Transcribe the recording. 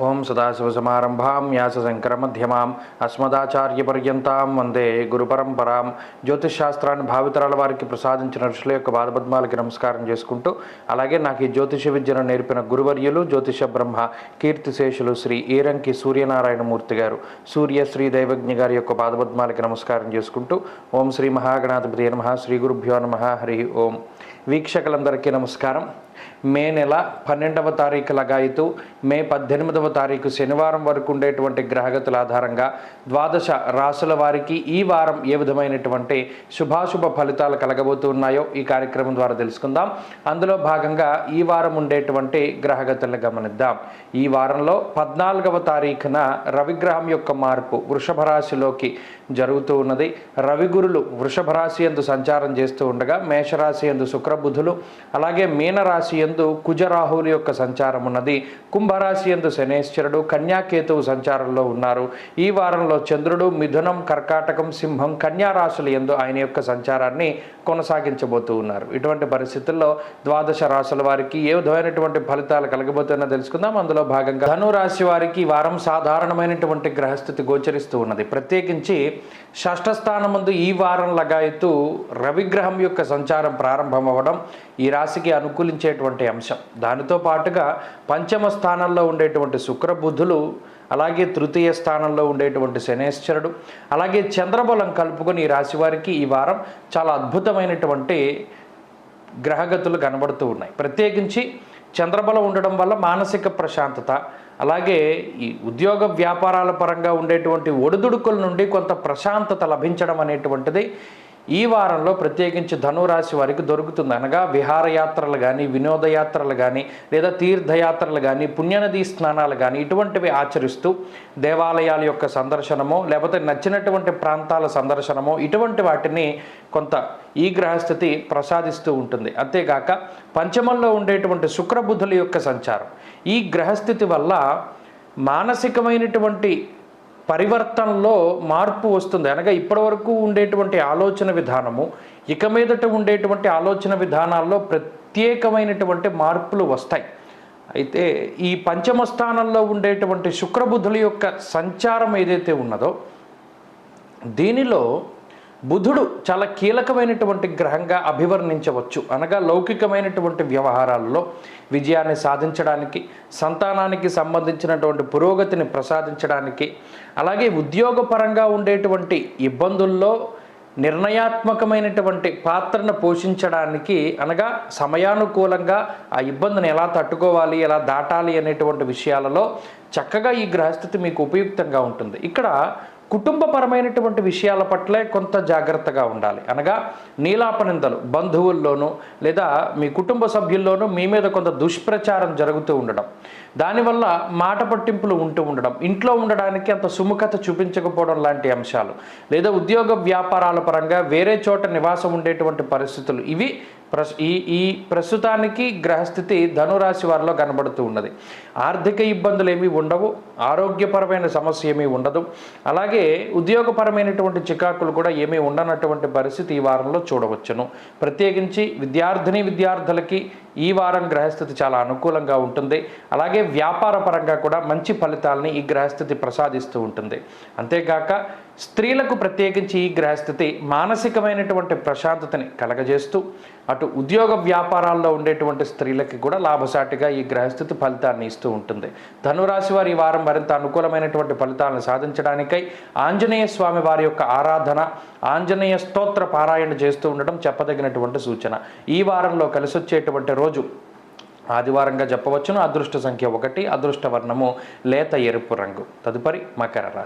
ఓం సదాశివసమారంభాం వ్యాసశంకరమధ్యమాం అస్మదాచార్యపర్యంతాం వందే గురుపరంపరాం. జ్యోతిష్శాస్త్రాన్ని భావితరాల వారికి ప్రసాదించిన ఋషుల యొక్క పాదపద్మాలకి నమస్కారం చేసుకుంటూ అలాగే నాకు ఈ జ్యోతిష విద్యను నేర్పిన గురువర్యులు జ్యోతిష బ్రహ్మ కీర్తిశేషులు శ్రీ ఈరంకి సూర్యనారాయణమూర్తి గారు. సూర్య శ్రీ దైవజ్ఞ గారి యొక్క పాదపద్మాలకి నమస్కారం చేసుకుంటూ ఓం శ్రీ మహాగణాధిపతి నమ శ్రీ గురుభ్యో నమ హరి ఓం. వీక్షకులందరికీ నమస్కారం. మే నెల పన్నెండవ తారీఖు లగాయితూ మే పద్దెనిమిదవ తారీఖు శనివారం వరకు ఉండేటువంటి గ్రహగతుల ఆధారంగా ద్వాదశ రాసుల వారికి ఈ వారం ఏ విధమైనటువంటి శుభాశుభ ఫలితాలు కలగబోతున్నాయో ఈ కార్యక్రమం ద్వారా తెలుసుకుందాం. అందులో భాగంగా ఈ వారం ఉండేటువంటి గ్రహగతులను గమనిద్దాం. ఈ వారంలో పద్నాలుగవ తారీఖున రవిగ్రహం యొక్క మార్పు వృషభ రాశిలోకి జరుగుతూ ఉన్నది. రవిగురులు వృషభ రాశి ఎందు సంచారం చేస్తూ ఉండగా మేషరాశి ఎందు శుక్రబుధులు అలాగే మీనరాశి ఎందు కుజరాహువుల యొక్క సంచారం ఉన్నది. కుంభరాశి ఎందు శనేశ్వరుడు కన్యాకేతువు సంచారంలో ఉన్నారు. ఈ వారంలో చంద్రుడు మిథునం కర్కాటకం సింహం కన్యారాశుల ఎందు ఆయన యొక్క సంచారాన్ని కొనసాగించబోతూ ఉన్నారు. ఇటువంటి పరిస్థితుల్లో ద్వాదశ రాశుల వారికి ఏ విధమైనటువంటి ఫలితాలు కలగబోతున్నా తెలుసుకుందాం. అందులో భాగంగా ధనురాశి వారికి వారం సాధారణమైనటువంటి గ్రహస్థితి గోచరిస్తూ ఉన్నది. ప్రత్యేకించి షష్ఠ స్థానమందు ఈ వారం లగాయతూ రవిగ్రహం యొక్క సంచారం ప్రారంభం అవ్వడం ఈ రాశికి అనుకూలించే అనుకూలించేటువంటి అంశం. దానితో పాటుగా పంచమ స్థానంలో ఉండేటువంటి శుక్రబుద్ధులు అలాగే తృతీయ స్థానంలో ఉండేటువంటి శనేశ్వరుడు అలాగే చంద్రబలం కలుపుకొని ఈ రాశి వారికి ఈ వారం చాలా అద్భుతమైనటువంటి గ్రహగతులు కనబడుతూ ఉన్నాయి. ప్రత్యేకించి చంద్రబలం ఉండడం వల్ల మానసిక ప్రశాంతత అలాగే ఈ ఉద్యోగ వ్యాపారాల పరంగా ఉండేటువంటి ఒడిదుడుకుల నుండి కొంత ప్రశాంతత లభించడం అనేటువంటిది ఈ వారంలో ప్రత్యేకించి ధనురాశి వారికి దొరుకుతుంది. అనగా విహారయాత్రలు కానీ వినోదయాత్రలు కానీ లేదా తీర్థయాత్రలు కానీ పుణ్యనదీ స్నానాలు కానీ ఇటువంటివి ఆచరిస్తూ దేవాలయాల యొక్క సందర్శనమో లేకపోతే నచ్చినటువంటి ప్రాంతాల సందర్శనమో ఇటువంటి వాటిని కొంత ఈ గ్రహస్థితి ప్రసాదిస్తూ ఉంటుంది. అంతేగాక పంచమంలో ఉండేటువంటి శుక్రబుద్ధుల యొక్క సంచారం. ఈ గ్రహస్థితి వల్ల మానసికమైనటువంటి పరివర్తనలో మార్పు వస్తుంది. అనగా ఇప్పటివరకు ఉండేటువంటి ఆలోచన విధానము ఇక మీదట ఉండేటువంటి ఆలోచన విధానాల్లో ప్రత్యేకమైనటువంటి మార్పులు వస్తాయి. అయితే ఈ పంచమ స్థానంలో ఉండేటువంటి శుక్రబుద్ధుల యొక్క సంచారం ఏదైతే ఉన్నదో దీనిలో బుధుడు చాలా కీలకమైనటువంటి గ్రహంగా అభివర్ణించవచ్చు. అనగా లౌకికమైనటువంటి వ్యవహారాల్లో విజయాన్ని సాధించడానికి సంతానానికి సంబంధించినటువంటి పురోగతిని ప్రసాదించడానికి అలాగే ఉద్యోగపరంగా ఉండేటువంటి ఇబ్బందుల్లో నిర్ణయాత్మకమైనటువంటి పాత్రను పోషించడానికి అనగా సమయానుకూలంగా ఆ ఇబ్బందిని ఎలా తట్టుకోవాలి ఎలా దాటాలి అనేటువంటి విషయాలలో చక్కగా ఈ గ్రహస్థితి మీకు ఉపయుక్తంగా ఉంటుంది. ఇక్కడ కుటుంబపరమైనటువంటి విషయాల పట్లే కొంత జాగ్రత్తగా ఉండాలి. అనగా నీలాపనిందలు బంధువుల్లోనూ లేదా మీ కుటుంబ సభ్యుల్లోనూ మీ మీద కొంత దుష్ప్రచారం జరుగుతూ ఉండడం. దానివల్ల మాట పట్టింపులు ఉంటూ ఉండడం. ఇంట్లో ఉండడానికి అంత సుముఖత చూపించకపోవడం లాంటి అంశాలు. లేదా ఉద్యోగ వ్యాపారాల పరంగా వేరే చోట నివాసం ఉండేటువంటి పరిస్థితులు. ఇవి ప్రస్ ఈ ఈ ప్రస్తుతానికి గ్రహస్థితి ధనురాశి వారిలో కనబడుతూ ఉన్నది. ఆర్థిక ఇబ్బందులు ఏమీ ఉండవు ఆరోగ్యపరమైన సమస్య ఏమీ ఉండదు. అలాగే ఉద్యోగపరమైనటువంటి చికాకులు కూడా ఏమీ ఉండనటువంటి పరిస్థితి ఈ వారంలో చూడవచ్చును. ప్రత్యేకించి విద్యార్థిని విద్యార్థులకి ఈ వారం గ్రహస్థితి చాలా అనుకూలంగా ఉంటుంది. అలాగే వ్యాపార పరంగా కూడా మంచి ఫలితాలని ఈ గ్రహస్థితి ప్రసాదిస్తూ ఉంటుంది. అంతేగాక స్త్రీలకు ప్రత్యేకించి ఈ గ్రహస్థితి మానసికమైనటువంటి ప్రశాంతతని కలగజేస్తూ అటు ఉద్యోగ వ్యాపారాల్లో ఉండేటువంటి స్త్రీలకి కూడా లాభసాటిగా ఈ గ్రహస్థితి ఫలితాన్ని ఇస్తూ ఉంటుంది. ధనురాశి వారి ఈ వారం మరింత అనుకూలమైనటువంటి ఫలితాలను సాధించడానికై ఆంజనేయ స్వామి వారి యొక్క ఆరాధన ఆంజనేయ స్తోత్ర పారాయణ చేస్తూ ఉండడం చెప్పదగినటువంటి సూచన. ఈ వారంలో కలిసి వచ్చేటువంటి రోజు ఆదివారంగా చెప్పవచ్చును అదృష్ట సంఖ్య ఒకటి అదృష్ట వర్ణము లేత ఎరుపు రంగు. తదుపరి మకర రాశి.